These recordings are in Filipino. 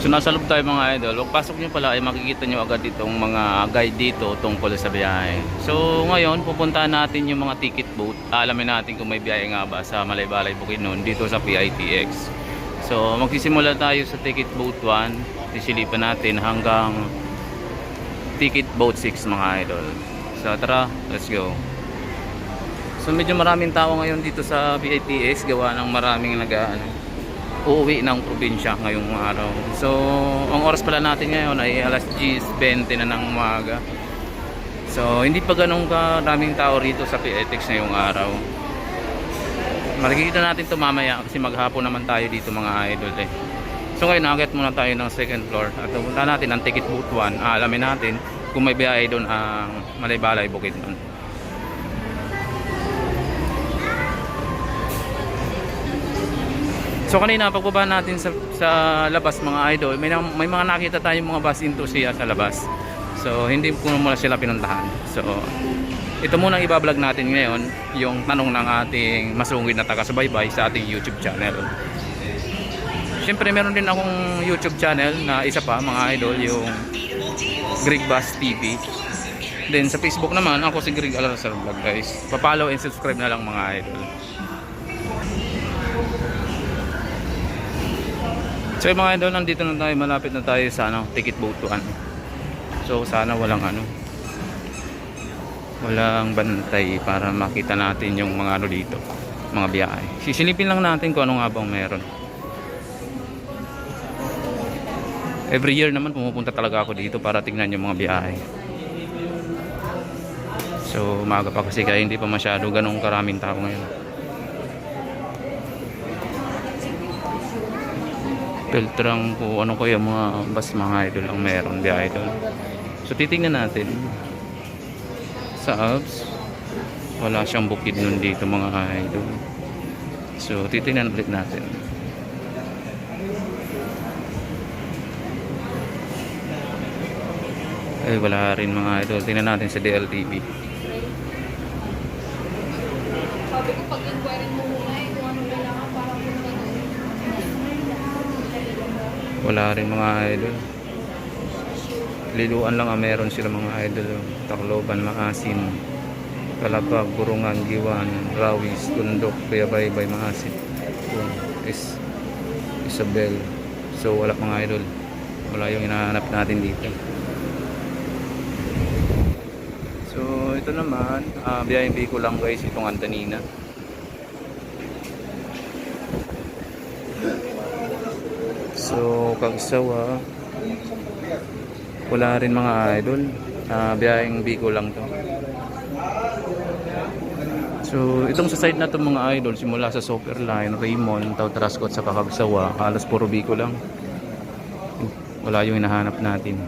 So nasa loob tayo mga idol. Huwag pasok nyo pala ay makikita nyo agad itong mga guide dito tungkol sa biyahe. So ngayon pupuntahan natin yung mga ticket booth. Alamin natin kung may biyahe nga ba sa Malaybalay Bukidnon dito sa PITX. So magsisimula tayo sa ticket booth 1. Sisilipan natin hanggang ticket booth 6 mga idol. So tara, let's go. So medyo maraming tao ngayon dito sa PITX gawa ng maraming nag ano, uuwi ng probinsya ngayong araw. So, ang oras pala natin ngayon ay alas 10.20 na ng umaga. So, hindi pa ganun karaming tao rito sa PITX ngayong araw. Makikita natin ito mamaya kasi maghapon naman tayo dito mga idol eh. So ngayon, nakakit muna tayo ng second floor at pupunta natin ang ticket booth 1. Alamin natin kung may biyahe doon ang Malaybalay Bukidnon. So kanina pagbaba natin sa, sa labas mga idol, may, may mga nakita tayong mga bus enthusiast sa labas. So hindi ko muna sila pinuntahan. So ito muna ang ibablog natin ngayon, yung tanong ng ating masungit na taga-subaybay sa ating YouTube channel. Siyempre meron din akong YouTube channel na isa pa mga idol, yung Greg Bass TV. Then sa Facebook naman, ako si Greg Alarasar Vlog guys. Pa-follow and subscribe na lang mga idol. So yung mga idol, nandito na tayo, malapit na tayo sa ano, ticket boatuan. So sana walang ano, walang bantay para makita natin yung mga ano dito, mga biyahe. Sisilipin lang natin kung ano nga bang meron. Every year naman pumupunta talaga ako dito para tignan yung mga biyahe. So umaga pa kasi kaya hindi pa masyado ganong karaming tao ngayon. Filtrang kung ano kaya mga bus mga idol ang meron biyahe doon. So titingnan natin sa apps wala siyang bukid nun dito mga idol. So titingnan ulit natin. Eh wala rin mga idol. Tingnan natin sa DLTV. Sabi ko pag inquiry mo muna eh, kung ano kailangan para punta doon. Wala rin mga idol. Liluan lang ang meron sila mga idol. Tacloban, Maasin, Kalabag, Burungan, Giwan, Rawis, Tundok, Bayabaybay, Maasin. Is Isabel. So wala mga idol. Wala yung hinahanap natin dito. So ito naman, uh, biyayang ko lang guys itong Antanina. So, Kagsawa. Wala rin mga idol. Uh, biyaheng Bicol lang to. So, itong sa side na to mga idol, simula sa Soccer Line, Raymond, Tautrascot sa Kakagsawa, halos puro Bicol lang. Wala yung hinahanap natin.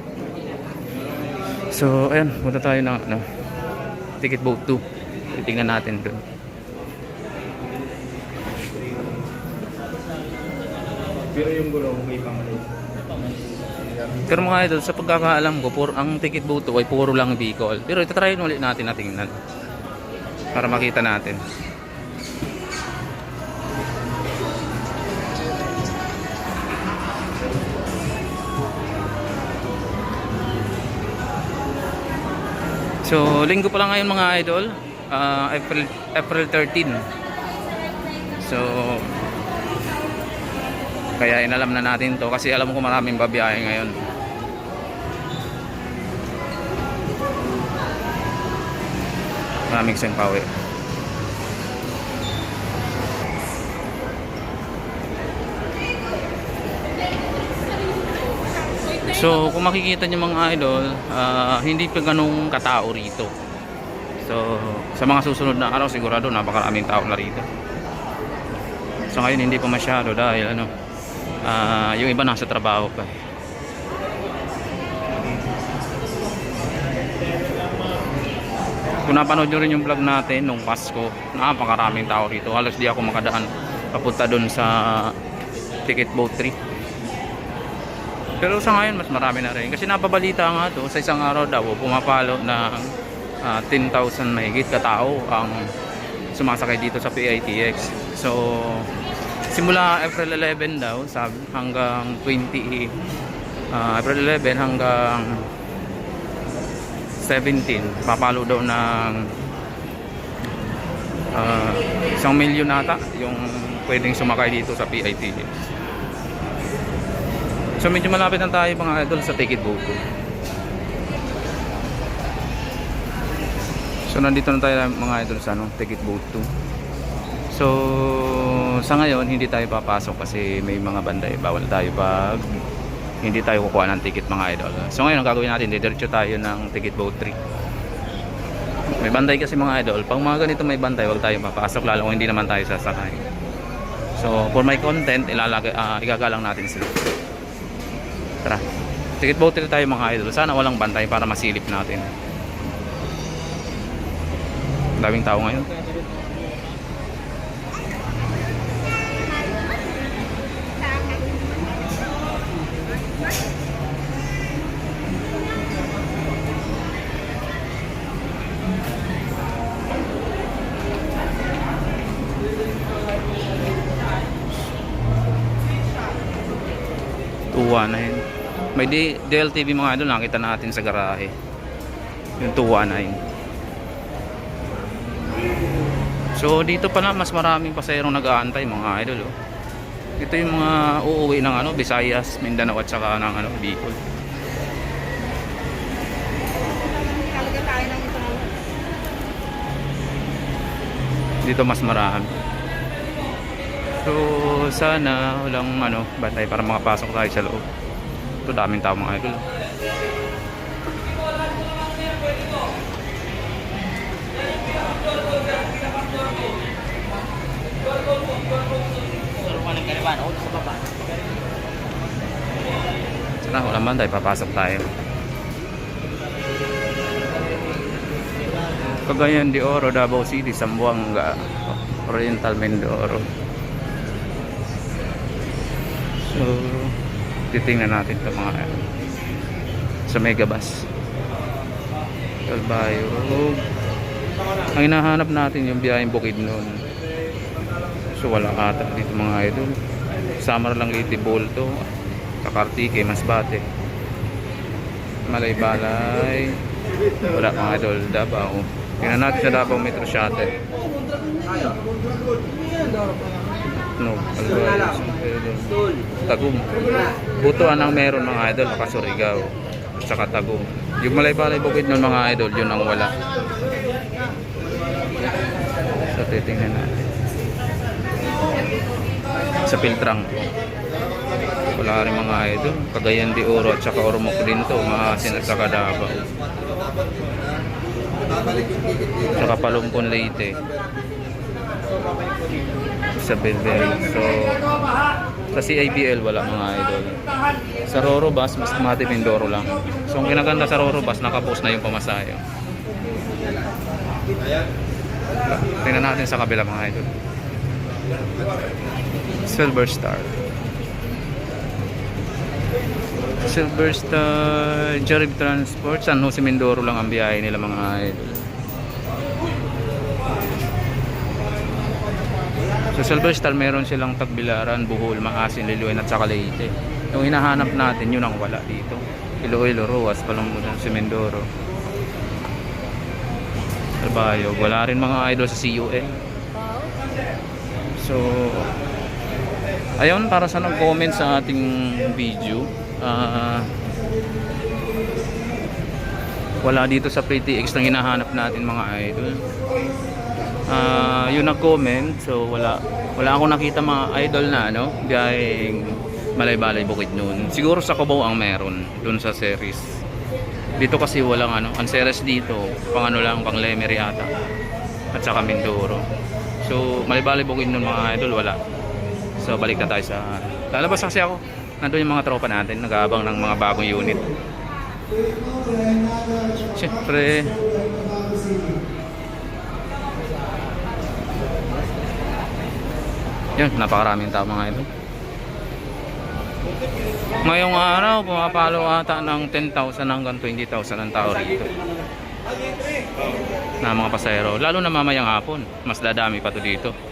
So, ayan, punta tayo ng ano, ticket boat 2. Titingnan natin doon. Pero yung gulong may pangalaw. Pero mga idol, sa pagkakaalam ko, puro, ang ticket boat ay puro lang Bicol. Pero ito try ulit natin na tingnan. Para makita natin. So, linggo pa lang ngayon mga idol. Ah, April, April 13. So, kaya inalam na natin to kasi alam ko maraming babiyahe ngayon. Maraming sengpawi. So, kung makikita niyo mga idol, ah, hindi pa ganong katao rito. So, sa mga susunod na araw sigurado napakaraming tao na rito. So ngayon hindi pa masyado dahil ano, ah, yung iba nasa trabaho pa. eh. Kung napanood nyo rin yung vlog natin nung Pasko, napakaraming tao rito. Halos di ako makadaan papunta dun sa Ticket Boat 3. Pero sa ngayon mas marami na rin. Kasi napabalita nga to, sa isang araw daw, pumapalo ng ah, 10,000 mahigit katao ang sumasakay dito sa PITX. So, Simula April 11 daw, sabi, hanggang 20 ah, April 11 hanggang 17 papalo daw ng ah, isang milyon ata yung pwedeng sumakay dito sa PITX so medyo malapit na tayo mga idol sa ticket boat so nandito na tayo mga idol sa ano, ticket boat 2 so sa ngayon hindi tayo papasok kasi may mga banday bawal tayo pag hindi tayo kukuha ng ticket mga idol. So ngayon ang gagawin natin didiretso tayo ng ticket boat 3 may banday kasi mga idol. Pag mga ganito may banday wag tayo papasok lalo kung hindi naman tayo sasakay. So for my content ilalagay ah, igagalang natin sila. Tara. Ticket boat 3 tayo mga idol. Sana walang bantay para masilip natin. Daming tao ngayon tuwa na yun may D- DLTV mga idol nakita natin sa garahe. Yung tuwa na yun so dito pala mas maraming pasayerong nag-aantay mga idol oh. ito yung mga uuwi ng ano Visayas, Mindanao at saka ng ano Bicol. Dito mas marami so sana walang ano bantay para makapasok tayo sa loob. Ito daming tao mga idol. Sana walang bantay papasok tayo. Cagayan de Oro, Davao City, Zamboanga, Oriental Mindoro. So, titingnan natin ito mga ano, sa Megabus. Calbayo. Ang hinahanap natin yung biyaheng bukid noon. So, wala ata dito mga idol. Samar lang Liti Bolto, Kakartike, Masbate. Malay-balay. Wala mga idol, Davao. Tingnan natin sa Davao Metro Shuttle. No, Alvarez, Tagum. Butuan ang meron mga idol, Surigao. At saka Tagum. Yung Malay-balay bukid nun mga idol, yun ang wala. So titingnan natin. Sa Piltrang. Wala rin mga idol. Cagayan de Oro at saka Ormoc din to. Maasin at saka Davao. Saka Palumpon Leyte. Sa Bilbel. So, sa CIBL wala mga idol. Sa Roro Bus, mas Mati Mindoro lang. So, ang kinaganda sa Roro Bus, nakapost na yung pamasahe. Tingnan natin sa kabila mga idol. Silver Star. Silver Star Jarib Transport San Jose Mindoro lang ang biyahe nila mga idol So Silver Star meron silang Tagbilaran, Bohol, Maasin, Liloen at saka Leyte. Yung hinahanap natin yun ang wala dito. Iloilo, Roas, Palambunan, si Mindoro Trabayo, wala rin mga idol sa CUN So Ayun, para sa nag-comment sa ating video, ah, wala dito sa Pretty X na hinahanap natin mga idol. Ah, yun nag-comment, so wala wala akong nakita mga idol na ano, biyaheng Malay-Balay Bukid noon. Siguro sa Cubao ang meron dun sa series. Dito kasi walang ano, ang series dito, pang ano lang, pang Lemery ata. At saka Mindoro. So, Malay-Balay Bukid noon mga idol, wala. So balik na tayo sa Lalabas kasi ako Nandun yung mga tropa natin Nag-aabang ng mga bagong unit Siyempre Yan, napakaraming tao mga ito Ngayong araw Pumapalo ata ng 10,000 hanggang 20,000 ang tao rito. Na mga pasayro Lalo na mamayang hapon Mas dadami pa to dito